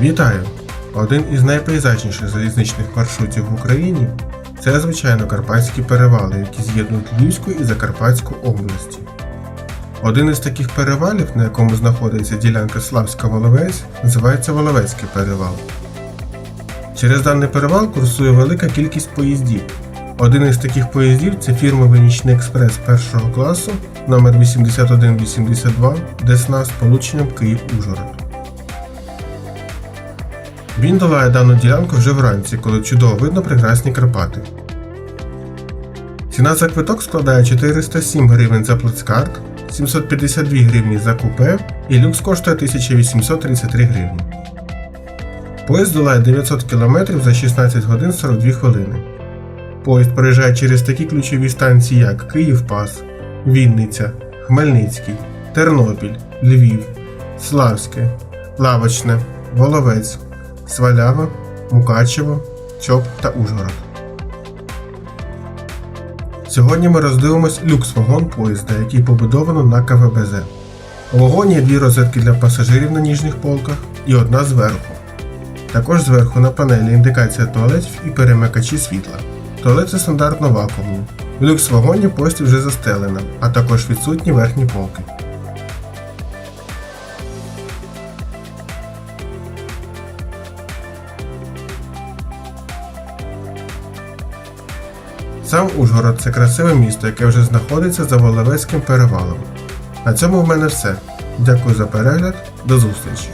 Вітаю! Один із найпейзажніших залізничних маршрутів в Україні це, звичайно, Карпатські перевали, які з'єднують Львівську і Закарпатську області. Один із таких перевалів, на якому знаходиться ділянка Славська Воловець, називається Воловецький перевал. Через даний перевал курсує велика кількість поїздів. Один із таких поїздів це фірмовий нічний експрес першого класу номер 8182 Десна з полученням Київ-Ужгород. Він долає дану ділянку вже вранці, коли чудово видно прекрасні Карпати. Ціна за квиток складає 407 гривень за плацкарт, 752 гривні за купе і люкс коштує 1833 гривні. Поїзд долає 900 км за 16 годин 42 хвилини. Поїзд проїжджає через такі ключові станції, як Київ-Пас, Вінниця, Хмельницький, Тернопіль, Львів, Славське, Лавочне, Воловець, Свалява, Мукачево, Чоп та Ужгород. Сьогодні ми роздивимось люкс-вагон поїзда, який побудовано на КВБЗ. У вагоні є дві розетки для пасажирів на ніжніх полках і одна зверху. Також зверху на панелі індикація туалетів і перемикачі світла. Туалети стандартно вакуумні. В люкс-вагоні поїзд вже застелена, а також відсутні верхні полки. Сам Ужгород це красиве місто, яке вже знаходиться за Воловецьким перевалом. На цьому в мене все. Дякую за перегляд, до зустрічі!